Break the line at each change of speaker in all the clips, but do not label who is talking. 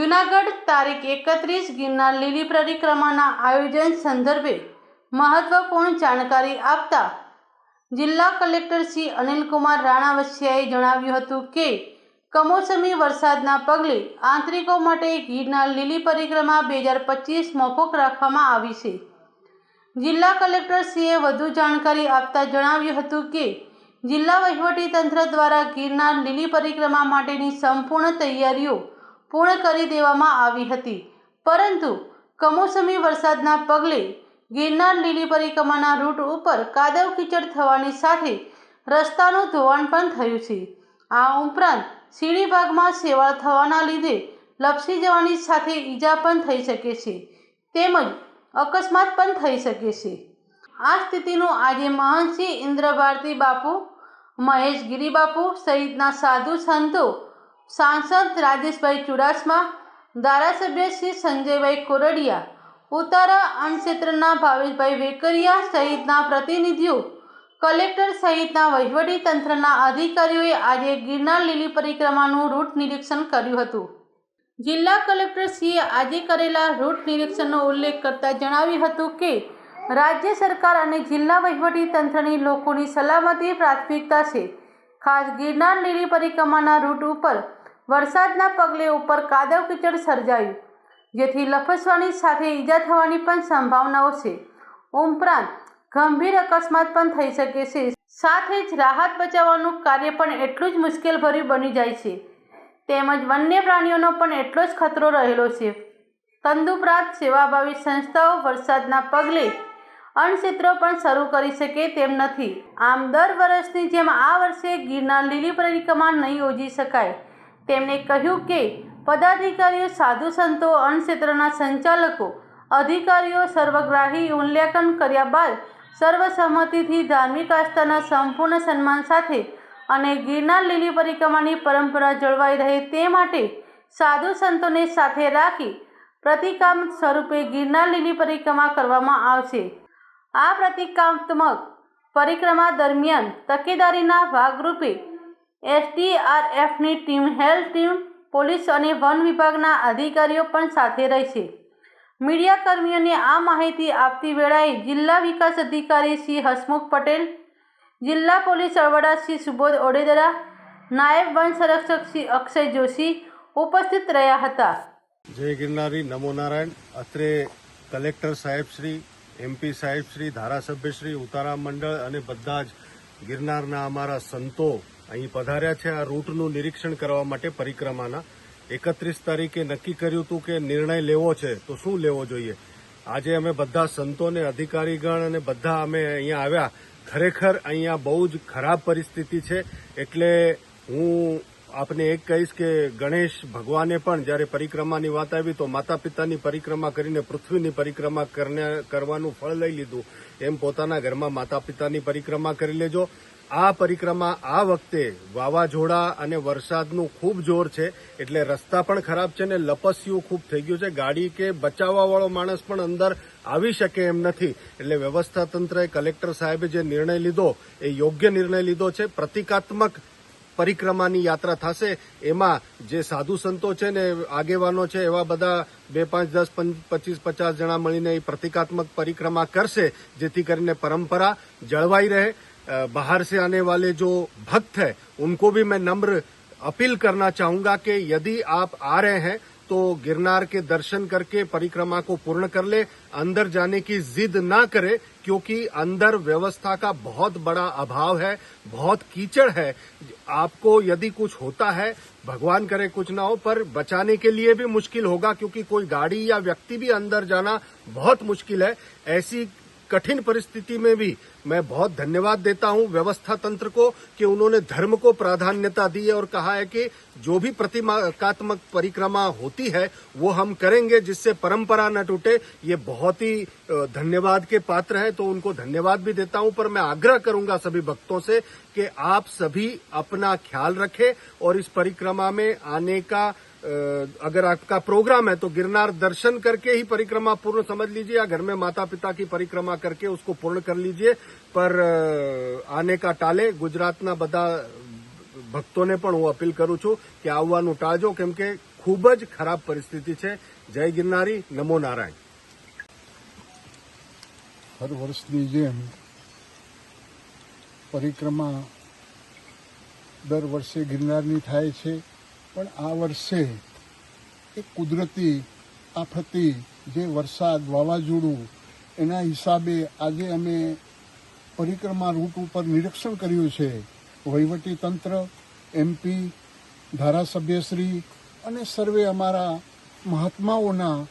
જૂનાગઢ તારીખ એકત્રીસ ગિરનાર લીલી પરિક્રમાના આયોજન સંદર્ભે મહત્વપૂર્ણ જાણકારી આપતા જિલ્લા કલેક્ટર શ્રી અનિલકુમાર રાણાવસિયાએ જણાવ્યું હતું કે, કમોસમી વરસાદના પગલે આંતરિકો માટે ગિરનાર લીલી પરિક્રમા બે હજાર પચીસ મોકૂફ રાખવામાં આવી છે. જિલ્લા કલેક્ટરશ્રીએ વધુ જાણકારી આપતા જણાવ્યું હતું કે, જિલ્લા વહીવટીતંત્ર દ્વારા ગિરનાર લીલી પરિક્રમા માટેની સંપૂર્ણ તૈયારીઓ પૂર્ણ કરી દેવામાં આવી હતી. પરંતુ કમોસમી વરસાદના પગલે ગિરનાર લીલી પરિક્રમાના રૂટ ઉપર કાદવ કીચડ થવાની સાથે રસ્તાનું ધોવાણ પણ થયું છે. આ ઉપરાંત સીડી ભાગમાં સેવાળ થવાના લીધે લપસી જવાની સાથે ઈજા પણ થઈ શકે છે. તેમજ અકસ્માત પણ થઈ શકે છે. આ સ્થિતિનું આજે મહંતશ્રી ઇન્દ્રભારતી બાપુ, મહેશ ગિરી બાપુ સહિતના સાધુ સંતો સાંસદ રાજેશભાઈ ચુડાસમા, ધારાસભ્ય શ્રી સંજયભાઈ કોરડિયા ઉતારા ક્ષેત્રના ભાવેશભાઈ વેકરિયા સહિતના પ્રતિનિધિઓ, કલેક્ટર સહિતના વહીવટી તંત્રના અધિકારીઓએ આજે ગિરનાર લીલી પરિક્રમાનું રૂટ નિરીક્ષણ કર્યું હતું. જિલ્લા કલેક્ટરશ્રીએ આજે કરેલા રૂટ નિરીક્ષણનો ઉલ્લેખ કરતાં જણાવ્યું હતું કે, રાજ્ય સરકાર અને જિલ્લા વહીવટી તંત્રની લોકોની સલામતી પ્રાથમિકતા છે. ખાસ ગિરનાર લીલી પરિક્રમાના રૂટ ઉપર વરસાદના પગલે ઉપર કાદવ કીચડ સર્જાયું, જેથી લપસવાની સાથે ઈજા થવાની પણ સંભાવનાઓ છે. ઉપરાંત, ગંભીર અકસ્માત પણ થઈ શકે છે. સાથે જ રાહત બચાવવાનું કાર્ય પણ એટલું જ મુશ્કેલભર્યું બની જાય છે. તેમજ વન્ય પ્રાણીઓનો પણ એટલો જ ખતરો રહેલો છે. તંદુપરાત સેવાભાવી સંસ્થાઓ વરસાદના પગલે અણક્ષેત્રો પણ શરૂ કરી શકે તેમ નથી. આમ, દર વર્ષની જેમ આ વર્ષે ગીરના લીલી પરિક્રમા નહીં યોજી શકાય. તેમણે કહ્યું કે પદાધિકારીઓ, સાધુ સંતો અણક્ષેત્રના સંચાલકો, અધિકારીઓ, સર્વગ્રાહી મૂલ્યાંકન કર્યા બાદ સર્વસંમતિથી ધાર્મિક આસ્થાના સંપૂર્ણ સન્માન સાથે અને ગિરનાર લીલી પરિક્રમાની પરંપરા જળવાઈ રહે તે માટે સાધુ સંતોને સાથે રાખી પ્રતિકામ સ્વરૂપે ગિરનાર લીલી પરિક્રમા કરવામાં આવશે. આ પ્રતિકાત્મક પરિક્રમા દરમિયાન તકેદારીના ભાગરૂપે એસડીઆરએફની ટીમ, હેલ્થ ટીમ, પોલીસ અને વન વિભાગના અધિકારીઓ પણ સાથે રહેશે. મીડિયાકર્મીઓને આ માહિતી આપતી વેળાએ જિલ્લા વિકાસ અધિકારી શ્રી હસમુખ પટેલ, જિલ્લા પોલીસ વડા શ્રી સુબોધ ઓડેદરા, નાયબ વન સંરક્ષક શ્રી અક્ષય જોશી ઉપસ્થિત રહ્યા હતા.
જય ગિરનારી, નમો નારાયણ. અત્રે કલેક્ટર સાહેબશ્રી એમપી સાહેબશ્રી ધારાસભ્યશ્રી ઉતારા મંડળ અને બધા જ ગિરનારના અમારા સંતો અહીં પધાર્યા છે આ રૂટનું નિરીક્ષણ કરવા માટે પરિક્રમાના. એકત્રીસ તારીખે નક્કી કર્યું હતું કે નિર્ણય લેવો છે, તો શું લેવો જોઈએ? આજે અમે બધા સંતોને, અધિકારીગણ અને બધા અમે અહીંયા આવ્યા. ખરેખર અહીંયા બહુ જ ખરાબ પરિસ્થિતિ છે, એટલે હું આપને એક કહીશ કે ગણેશ ભગવાને પણ જ્યારે પરિક્રમાની વાત આવી, તો માતા પિતાની પરિક્રમા કરીને, પૃથ્વીની પરિક્રમા કરવાનું ફળ લઈ લીધું. એમ પોતાના ઘરમાં માતા પિતાની પરિક્રમા કરી લેજો. આ પરિક્રમા આ વખતે વાવાઝોડા અને વરસાદનું ખૂબ જોર છે, એટલે રસ્તા પણ ખરાબ છે ને લપસ્યું ખૂબ થઈ ગયું છે. ગાડી કે બચાવવાવાળો માણસ પણ અંદર આવી શકે એમ નથી. એટલે વ્યવસ્થા તંત્રએ કલેક્ટર સાહેબે જે નિર્ણય લીધો, એ યોગ્ય નિર્ણય લીધો છે. પ્રતિકાત્મક પરિક્રમાની યાત્રા થશે. એમાં જે સાધુ સંતો છે ને આગેવાનો છે, એવા બધા બે પાંચ, દસ પચીસ, પચાસ જણા મળીને એ પ્રતિકાત્મક પરિક્રમા કરશે, જેથી કરીને પરંપરા જળવાઈ રહે. बाहर से आने वाले जो भक्त हैं, उनको भी मैं नम्र अपील करना चाहूँगा कि यदि आप आ रहे हैं तो गिरनार के दर्शन करके परिक्रमा को पूर्ण कर ले, अंदर जाने की जिद ना करे, क्योंकि अंदर व्यवस्था का बहुत बड़ा अभाव है, बहुत कीचड़ है। आपको यदि कुछ होता है, भगवान करे कुछ ना हो, पर बचाने के लिए भी मुश्किल होगा, क्योंकि कोई गाड़ी या व्यक्ति भी अंदर जाना बहुत मुश्किल है। ऐसी कठिन परिस्थिति में भी मैं बहुत धन्यवाद देता हूँ व्यवस्था तंत्र को कि उन्होंने धर्म को प्राधान्यता दी है और कहा है कि जो भी प्रतिमात्मक परिक्रमा होती है, वो हम करेंगे जिससे परंपरा न टूटे। ये बहुत ही धन्यवाद के पात्र है तो उनको धन्यवाद भी देता हूँ। पर मैं आग्रह करूँगा सभी भक्तों से कि आप सभी अपना ख्याल रखें और इस परिक्रमा में आने का अगर आपका प्रोग्राम है तो गिरनार दर्शन करके ही परिक्रमा पूर्ण समझ लीजिए या घर में माता पिता की परिक्रमा करके उसको पूर्ण कर लीजिए पर अ, आने का टाले ગુજરાતના બધા ભક્તોને પણ હું અપીલ કરું છું કે આવવાનું ટાળજો કેમ કે ખૂબ જ ખરાબ પરિસ્થિતિ છે જય ગિરનારી નમો નારાયણ
હર વર્ષની જેમ પરિક્રમા દર વર્ષે ગિરનારની થાય છે પણ આ વર્ષે એ કુદરતી, આફતી જે વરસાદ વાવાઝોડું, એના હિસાબે આજે અમે પરિક્રમા રૂટ ઉપર નિરીક્ષણ કર્યું છે. વહીવટી તંત્ર એમપી ધારાસભ્યશ્રી અને સર્વે અમારા મહાત્માઓના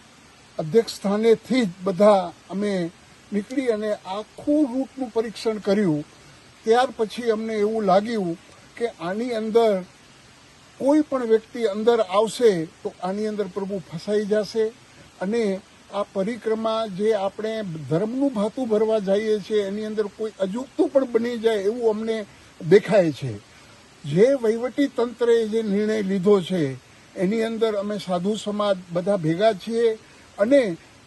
અધ્યક્ષ સ્થાનેથી જ બધા અમે નીકળી અને આખું રૂટનું પરીક્ષણ કર્યું. ત્યાર પછી અમને એવું લાગ્યું કે આની અંદર કોઈ પણ વ્યક્તિ અંદર આવશે તો આની અંદર પ્રભુ ફસાઈ જશે અને આ પરિક્રમા જે આપણે ધર્મનું ભાતું ભરવા જઈએ છીએ, એની અંદર કોઈ અજુગતું પણ બની જાય એવું અમને દેખાય છે. જે વહીવટી તંત્રે જે નિર્ણય લીધો છે, એની અંદર અમે સાધુ સમાજ બધા ભેગા છીએ અને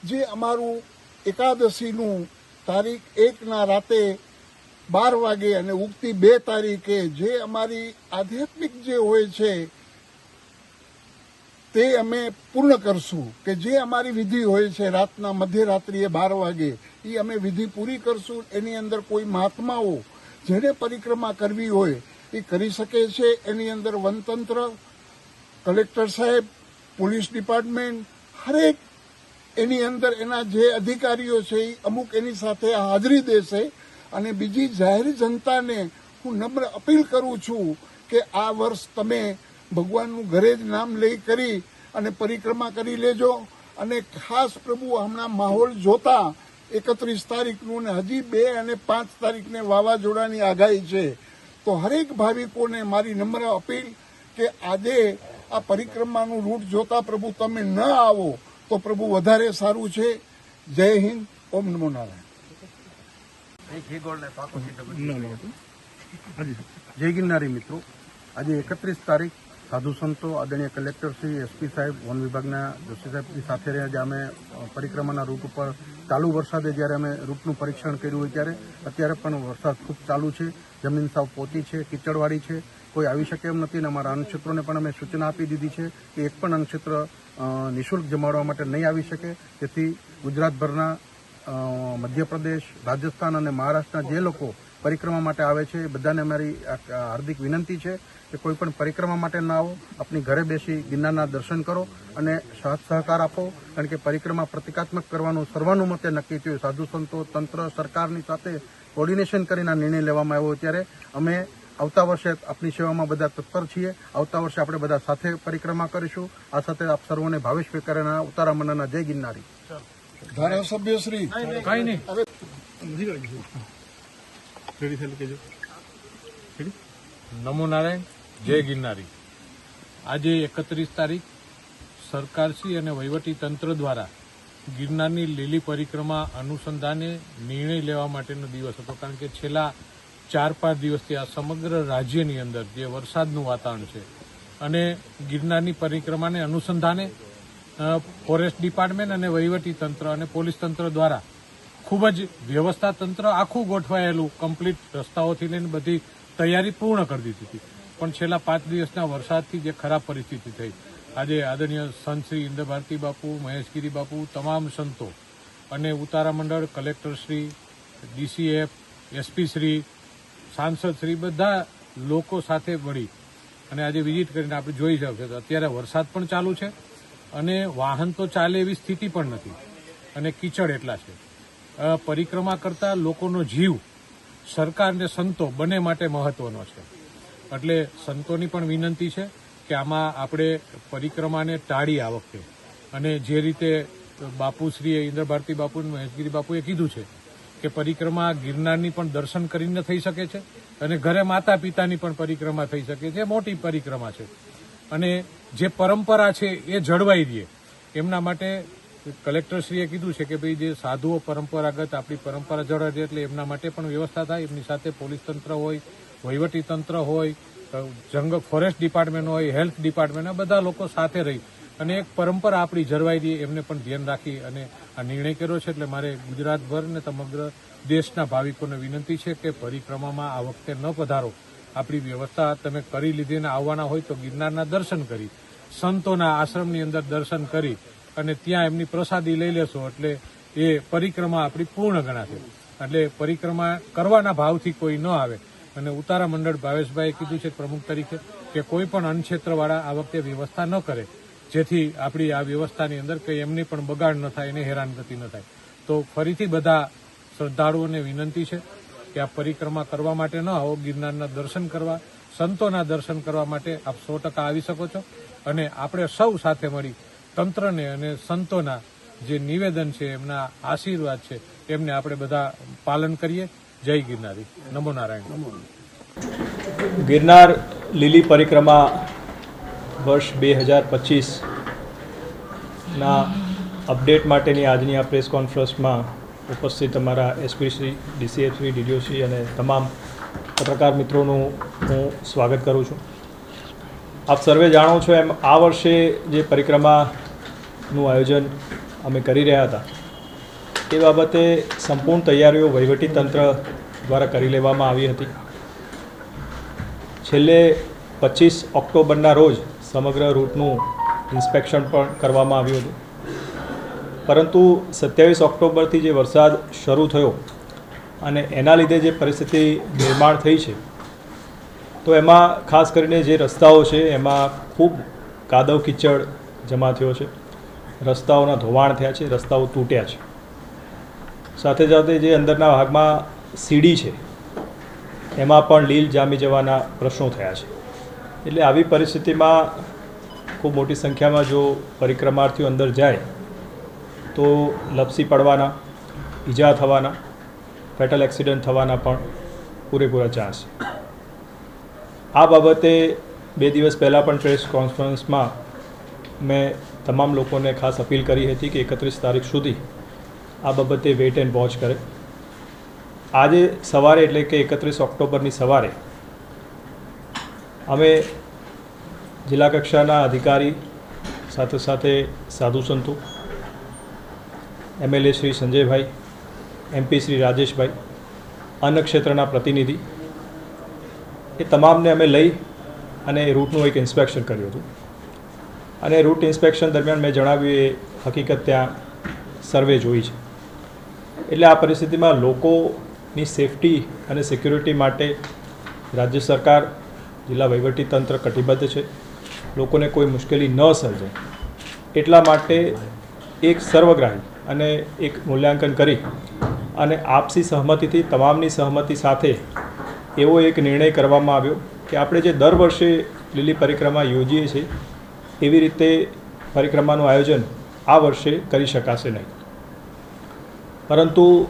જે અમારું એકાદશીનું તારીખ એકના રાતે બાર વાગે અને ઉગતી બે તારીખે જે અમારી આધ્યાત્મિક જે હોય છે, તે અમે પૂર્ણ કરશું કે જે અમારી વિધિ હોય છે રાતના મધ્યરાત્રિએ બાર વાગે એ અમે વિધિ પૂરી કરશું. એની અંદર કોઈ મહાત્માઓ જેને પરિક્રમા કરવી હોય, એ કરી શકે છે. એની અંદર વનતંત્ર, કલેક્ટર સાહેબ, પોલીસ ડિપાર્ટમેન્ટ, હરેક એની અંદર એના જે અધિકારીઓ છે એ અમુક એની સાથે હાજરી દેશે. અને બીજી જાહેર જનતાને હું નમ્ર અપીલ કરું છું કે આ વર્ષ તમે ભગવાનનું ઘરે જ નામ લઈ કરી અને પરિક્રમા કરી લેજો. અને ખાસ પ્રભુ હમણાં માહોલ જોતા એકત્રીસ તારીખનું ને હજી બે અને પાંચ તારીખને વાવાઝોડાની આગાહી છે. તો હરેક ભાવિકોને મારી નમ્ર અપીલ કે આજે આ પરિક્રમાનું રૂટ જોતા પ્રભુ તમે ન આવો તો પ્રભુ વધારે સારું છે. જય હિન્દ. ઓમ નમો નારાયણ.
જય ગિરનારી મિત્રો. આજે એકત્રીસ તારીખ સાધુ સંતો આદરણીય કલેક્ટર શ્રી એસપી સાહેબ વન વિભાગના જોશી સાહેબની સાથે રહ્યા. જે અમે પરિક્રમાના રૂટ ઉપર ચાલુ વરસાદે જ્યારે અમે રૂટનું પરીક્ષણ કર્યું હોય ત્યારે અત્યારે પણ વરસાદ ખૂબ ચાલુ છે. જમીન સાવ પોતી છે કીચડવાળી છે. કોઈ આવી શકે એમ નથી અને અમારા અન્નક્ષેત્રોને પણ અમે સૂચના આપી દીધી છે કે એક પણ અન્નક્ષેત્ર નિઃશુલ્ક જમાડવા માટે નહીં આવી શકે. તેથી ગુજરાતભરના મધ્યપ્રદેશ, રાજસ્થાન અને મહારાષ્ટ્રના જે લોકો પરિક્રમા માટે આવે છે બધાને અમારી હાર્દિક વિનંતી છે કે કોઈ પણ પરિક્રમા માટે ના આવો. આપની ઘરે બેસી ગિરનારના દર્શન કરો અને સાથ સહકાર આપો. કારણ કે પરિક્રમા પ્રતિકાત્મક કરવાનું સર્વાનુમતે નક્કી થયું. સાધુ સંતો, તંત્ર, સરકારની સાથે કોર્ડિનેશન કરીને નિર્ણય લેવામાં આવ્યો ત્યારે અમે આવતા વર્ષે આપની સેવામાં બધા તત્પર છીએ. આવતા વર્ષે આપણે બધા સાથે પરિક્રમા કરીશું. આ સાથે આપ સર્વોને ભાવેશ વેકરના ઉતારા મનાના જય ગિરનારી.
ધારાસભ્ય શ્રી
કઈ નહીં.
હવે
નમો નારાયણ જય ગિરનારી. આજે એકત્રીસ તારીખ સરકારશ્રી અને વહીવટી તંત્ર દ્વારા ગિરનારની લીલી પરિક્રમા અનુસંધાને નિર્ણય લેવા માટેનો દિવસ હતો. કારણ કે છેલ્લા ચાર પાંચ દિવસથી આ સમગ્ર રાજ્યની અંદર જે વરસાદનું વાતાવરણ છે અને ગિરનારની પરિક્રમાને અનુસંધાને ફોરેસ્ટ ડિપાર્ટમેન્ટ અને વહીવટી તંત્ર અને પોલીસ તંત્ર દ્વારા ખૂબ જ વ્યવસ્થા તંત્ર આખું ગોઠવાયેલું કમ્પ્લીટ રસ્તાઓથી લઈને બધી તૈયારી પૂર્ણ કરી દીધી હતી. પણ છેલ્લા પાંચ દિવસના વરસાદથી જે ખરાબ પરિસ્થિતિ થઈ, આજે આદરણીય સંત શ્રી ઇન્દ્ર ભારતી બાપુ, મહેશગીરી બાપુ, તમામ સંતો અને ઉતારા મંડળ કલેક્ટરશ્રી ડીસીએફ એસપી શ્રી, સાંસદ શ્રી બધા લોકો સાથે મળી અને આજે વિઝિટ કરીને આપણે જોઈ શકીએ અત્યારે વરસાદ પણ ચાલુ છે. અને વાહન તો ચાલે એવી સ્થિતિ પણ નથી. અને કીચડ એટલા છે. પરિક્રમા કરતા લોકોનો જીવ સરકાર અને સંતો બંને માટે મહત્વનો છે. એટલે સંતોની પણ વિનંતી છે કે આમાં આપણે પરિક્રમાને ટાળી આ વખતે. અને જે રીતે બાપુશ્રીએ ઇન્દ્ર ભારતી બાપુ, મહેશગીરી બાપુએ કીધું છે કે પરિક્રમા ગિરનારની પણ દર્શન કરીને થઈ શકે છે અને ઘરે માતા પિતાની પણ પરિક્રમા થઈ શકે છે. મોટી પરિક્રમા છે. અને જે પરંપરા છે એ જળવાઈ રહે. એમના માટે કલેક્ટરશ્રીએ કીધું છે કે ભાઈ જે સાધુઓ પરંપરાગત આપણી પરંપરા જળવાઈ રહે એટલે એમના માટે પણ વ્યવસ્થા થાય. એમની સાથે પોલીસ તંત્ર હોય, વહીવટી તંત્ર હોય જંગલ ફોરેસ્ટ ડિપાર્ટમેન્ટ હોય, હેલ્થ ડિપાર્ટમેન્ટ બધા લોકો સાથે રહી. અને એક પરંપરા આપણી જળવાઈ રહી, એમને પણ ધ્યાન રાખી અને આ નિર્ણય કર્યો છે. એટલે મારે ગુજરાતભર ને સમગ્ર દેશના ભાવિકોને વિનંતી છે કે પરિક્રમામાં આ વખતે ન પધારો. આપણી વ્યવસ્થા તમે કરી લીધી અને આવવાના હોય તો ગિરનારના દર્શન કરી, સંતોના આશ્રમની અંદર દર્શન કરી અને ત્યાં એમની પ્રસાદી લઈ લેશો એટલે એ પરિક્રમા આપણી પૂર્ણ ગણાશે. એટલે પરિક્રમા કરવાના ભાવથી કોઈ ન આવે. અને ઉતારા મંડળ ભાવેશભાઈએ કીધું છે પ્રમુખ તરીકે કે કોઈ પણ અન્નક્ષેત્રવાળા આ વખતે વ્યવસ્થા ન કરે, જેથી આપણી આ વ્યવસ્થાની અંદર કંઈ એમની પણ બગાડ ન થાય, એને હેરાનગતિ ન થાય. તો ફરીથી બધા શ્રદ્ધાળુઓને વિનંતી છે કે આ પરિક્રમા કરવા માટે ન આવો ગિરનારના દર્શન કરવા સંતોના દર્શન કરવા માટે આપ સો ટકા આવી શકો છો. અને આપણે સૌ સાથે મળી તંત્રને અને સંતોના જે નિવેદન છે એમના આશીર્વાદ છે એમને આપણે બધા પાલન કરીએ. જય ગિરનારી. નમો નારાયણ.
ગિરનાર લીલી પરિક્રમા વર્ષ બે હજાર પચીસના અપડેટ માટેની આજની આ પ્રેસ કોન્ફરન્સમાં ઉપસ્થિત અમારા એસપીસી ડીસીએફસી ડીડીઓસી અને તમામ પત્રકાર મિત્રોનું હું સ્વાગત કરું છું. આપ સર્વે જાણો છો એમ આ વર્ષે જે પરિક્રમાનું આયોજન અમે કરી રહ્યા હતા, એ બાબતે સંપૂર્ણ તૈયારીઓ વહીવટીતંત્ર દ્વારા કરી લેવામાં આવી હતી. છેલ્લે પચીસ ઓક્ટોબરના રોજ સમગ્ર રૂટનું ઇન્સ્પેક્શન પણ કરવામાં આવ્યું હતું. પરંતુ સત્યાવીસ ઓક્ટોબરથી જે વરસાદ શરૂ થયો અને એના લીધે જે પરિસ્થિતિ નિર્માણ થઈ છે, તો એમાં ખાસ કરીને જે રસ્તાઓ છે, એમાં ખૂબ કાદવ કીચડ જમા થયો છે. રસ્તાઓના ધોવાણ થયા છે, રસ્તાઓ તૂટ્યા છે. સાથે સાથે જે અંદરના ભાગમાં સીડી છે, એમાં પણ લીલ જામી જવાના પ્રશ્નો થયા છે. એટલે આવી પરિસ્થિતિમાં ખૂબ મોટી સંખ્યામાં જો પરિક્રમાર્થીઓ અંદર જાય તો લપસી પડવાના, ઈજા થવાના ફેટલ એક્સિડન્ટ થવાના પણ પૂરેપૂરા ચાન્સ આ બાબતે બે દિવસ પહેલાં પણ પ્રેસ કોન્ફરન્સમાં મેં તમામ લોકોને ખાસ અપીલ કરી હતી કે એકત્રીસ તારીખ સુધી આ બાબતે વેઇટ એન્ડ વોચ કરે. આજે સવારે એટલે કે એકત્રીસ ઓક્ટોબરની સવારે અમે જિલ્લા કક્ષાના અધિકારી સાથે સાથે સાધુ સંતો એમએલએ શ્રી સંજયભાઈ, એમપી શ્રી રાજેશભાઈ, અન્ન ક્ષેત્રના પ્રતિનિધિ, એ તમામને અમે લઈ અને રૂટનું એક ઇન્સ્પેક્શન કર્યું હતું. અને રૂટ ઇન્સ્પેક્શન દરમિયાન મેં જણાવ્યું, એ હકીકત ત્યાં સર્વે જોઈ છે. એટલે આ પરિસ્થિતિમાં લોકોની સેફટી અને સિક્યુરિટી માટે રાજ્ય સરકાર, જિલ્લા તંત્ર કટિબદ્ધ છે. લોકોને કોઈ મુશ્કેલી ન સર્જાય. એટલા માટે એક સર્વગ્રાહી અને એક મૂલ્યાંકન કરી અને આપસી સહમતિથી, તમામની સહમતિ સાથે એવો એક નિર્ણય કરવામાં આવ્યો કે આપણે જે દર વર્ષે લીલી પરિક્રમા યોજીએ છીએ, એવી રીતે પરિક્રમાનું આયોજન આ વર્ષે કરી શકાશે નહીં. પરંતુ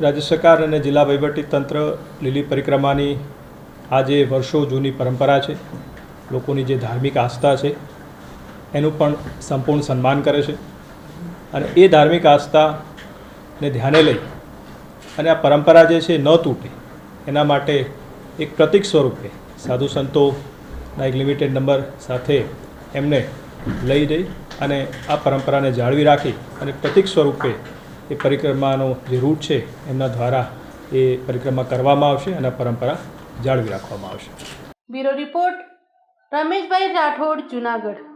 રાજ્ય સરકાર અને જિલ્લા તંત્ર લીલી પરિક્રમાની આ જે વર્ષો જૂની પરંપરા છે. લોકોની જે ધાર્મિક આસ્થા છે, એનું પણ સંપૂર્ણ સન્માન કરે છે. અને એ ધાર્મિક આસ્થાને ધ્યાને લઈ અને આ પરંપરા જે છે ન તૂટે, એના માટે એક પ્રતિક સ્વરૂપે સાધુ સંતોના એક લિમિટેડ નંબર સાથે એમને લઈ જઈ અને આ પરંપરાને જાળવી રાખી અને પ્રતિક સ્વરૂપે એ પરિક્રમાનો જે રૂટ છે એમના દ્વારા એ પરિક્રમા કરવામાં આવશે અને પરંપરા જાળવી રાખવામાં આવશે.
Bureau report, Rameshbhai Rathod, Junagadh.